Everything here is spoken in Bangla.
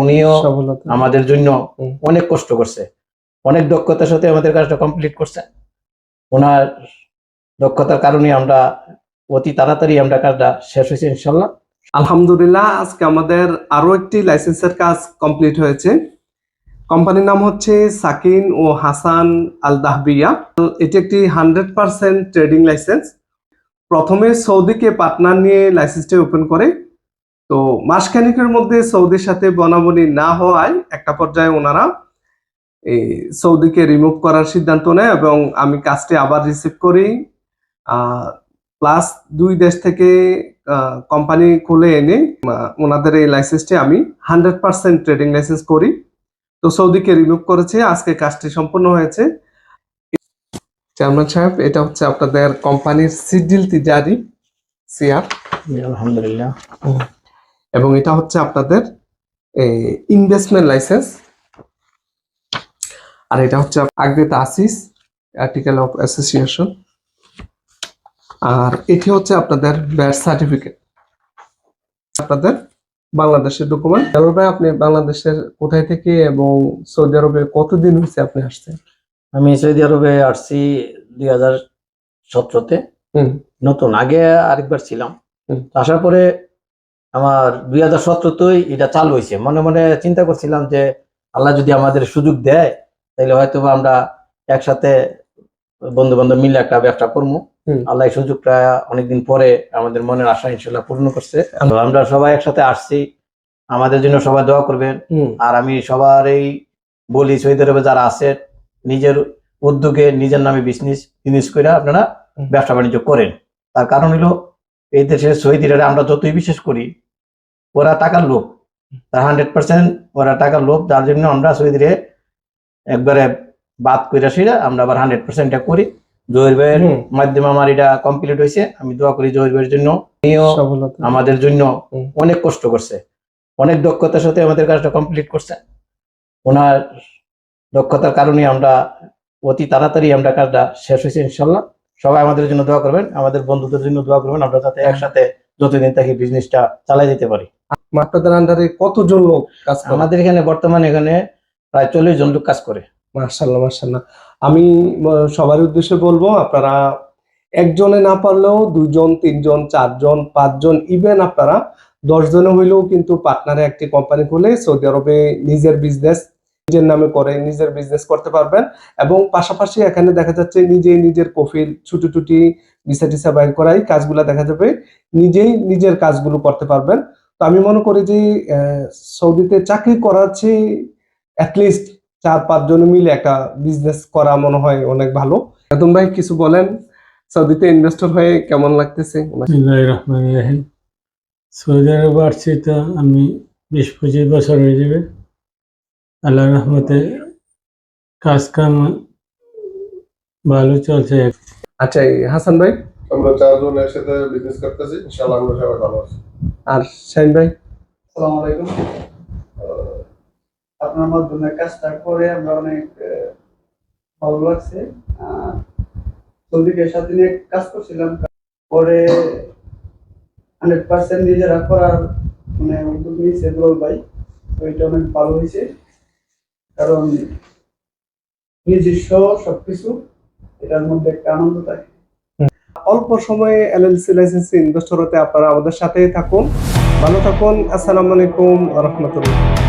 উনিও আমাদের জন্য অনেক কষ্ট করছে। অনেক দক্ষতার সাথে আমাদের কাজটা কমপ্লিট করছে। ওনার দক্ষতার কারণে আমরা অতি তাড়াতাড়ি আমরা কাজটা শেষ হয়েছে ইনশাল্লাহ আলহামদুলিল্লাহ আজকে আমাদের আরও একটি লাইসেন্সের কাজ কমপ্লিট হয়েছে। কোম্পানির নাম হচ্ছে সাকিন ও হাসান আল দাহবিয়া এটি একটি হান্ড্রেড পার্সেন্ট ট্রেডিং লাইসেন্স প্রথমে সৌদিকে পার্টনার নিয়ে লাইসেন্সটি ওপেন করে। তো মাসখানিকের মধ্যে সৌদির সাথে বনাবনি না হওয়ায় একটা পর্যায়ে ওনারা এই সৌদিকে রিমুভ করার সিদ্ধান্ত নেয় এবং আমি কাজটি আবার রিসিভ করি। প্লাস দুই দেশ থেকে কোম্পানি খুলে এনে ওনাদের এই লাইসেন্সটি আমি হান্ড্রেড পার্সেন্ট ট্রেডিং লাইসেন্স করি। তো সৌদিকে রিমুভ করেছে আজকে কাজটি সম্পূর্ণ হয়েছে। চেয়ারম্যান সাহেব এটা হচ্ছে আপনাদের কোম্পানির সিডিল তিজারি সিআর আলহামদুলিল্লাহ। এবং এটা হচ্ছে আপনাদের ইনভেস্টমেন্ট লাইসেন্স আর এটা হচ্ছে আগদিত আসিস আর্টিকেল অফ অ্যাসোসিয়েশন আর এটি হচ্ছে আপনাদের ব্যাট সার্টিফিকেট আপনাদের বাংলাদেশের ডকুমেন্ট ভাই আপনি বাংলাদেশের কোথায় থেকে এবং সৌদি আরবে কতদিন হয়েছে আপনি আসছেন? আমি সৌদি আরবে আসছি দুই হাজার সতেরোতে। হুম। নতুন আগে আরেকবার ছিলাম। আসার পরে আমার দুই হাজার সতেরোতেই এটা চালু হয়েছে। মনে মনে চিন্তা করছিলাম যে আল্লাহ যদি আমাদের সুযোগ দেয় তাহলে হয়তো আমরা একসাথে বন্ধু বান্ধব মিলে একটা ব্যবসা করব আল্লাহ সুযোগটা অনেকদিন পরে আমাদের মনের আশা ইনশাল্লাহ পূর্ণ করছে। আমরা সবাই একসাথে আসছি। আমাদের জন্য সবাই দোয়া করবেন। আর আমি সবার এই বলি সৌদি আরবে যারা আছে নিজের উদ্যোগে নিজের নামে বিজনেস বিজনেস করে আপনারা ব্যবসা বাণিজ্য করেন। তার কারণ হলো এই দেশের শহীদরা আমরা যতই বিশেষ করি ওরা টাকার লোভ। তার হান্ড্রেড পার্সেন্ট ওরা টাকার লোভ যার জন্য আমরা শহীদরে একবারে বাদ করে সেটা আমরা আবার হান্ড্রেড পার্সেন্টটা করি। জহির ভাইয়ের মাধ্যমে আমার এটা কমপ্লিট হয়েছে আমি দোয়া করি জহির ভাইয়ের জন্য। আমাদের জন্য অনেক কষ্ট করছে। অনেক দক্ষতার সাথে আমাদের কাজটা কমপ্লিট করছে। ওনার দক্ষতার কারণে আমরা অতি তাড়াতাড়ি আমরা কাজটা শেষ হয়েছে ইনশাল্লাহ সবাই আমাদের জন্য দোয়া করবেন। আমাদের বন্ধুদের জন্য দোয়া করবেন। আমরা যাতে একসাথে যতদিন থাকি বিজনেসটা চালাই যেতে পারি। আপনাদের আন্ডারে কতজন লোক কাজ করে? আমাদের এখানে বর্তমানে এখানে প্রায় চল্লিশ জন লোক কাজ করে। মার্শাল্লাহ মার্শাল্লাহ আমি সবার উদ্দেশ্যে বলব আপনারা একজনে না পারলেও দুইজন তিনজন চারজন পাঁচজন ইভেন আপনারা দশ জনে হইলেও কিন্তু পার্টনারে একটি কোম্পানি খুলে সৌদি আরবে নিজের বিজনেস নিজের নামে করে নিজের বিজনেস করতে পারবেন। এবং পাশাপাশি এখানে দেখা যাচ্ছে নিজে নিজের কফিল ছুটি টুটি ভিসা টিসা বাইর করাই কাজগুলো দেখা যাবে। নিজেই নিজের কাজগুলো করতে পারবেন। তো আমি মনে করি যে আহ, সৌদিতে চাকরি করার চেয়ে অ্যাটলিস্ট চার পাঁচজন মিলে একটা বিজনেস করা মনে হয় অনেক ভালো। একদম ভাই কিছু বলেন? সৌদিতে ইনভেস্টর হয়ে কেমন লাগতেছে? সৌদি আরবে আসছি তো আমি বিশ পঁচিশ বছর হয়ে যাবে। আল্লাহ রহমতে কাজ কাম ভালো চলছে। আচ্ছা হাসান ভাই? আমরা চারজন একসাথে বিজনেস করতেছি। ইনশাআল্লাহ আমরা সবাই ভালো আছি। আর শাহিন ভাই? আসসালামু আলাইকুম। আপনার মাধ্যমে কাজটা করে আমরা অনেক ভালো লাগছে। সৌদিকে সাথে নিয়ে কাজ করছিলাম পরে হান্ড্রেড পার্সেন্ট নিজেরা করার মানে উদ্যোগ নিয়েছে দুলাল ভাই। এটা অনেক ভালো হয়েছে। কারণ নিজস্ব সবকিছু, এটার মধ্যে একটা আনন্দ থাকে। অল্প সময়ে এলএলসি লাইসেন্স ইনভেস্টর হতে আপনারা আমাদের সাথেই থাকুন। ভালো থাকুন। আসসালামু আলাইকুম রহমতুল্লাহ।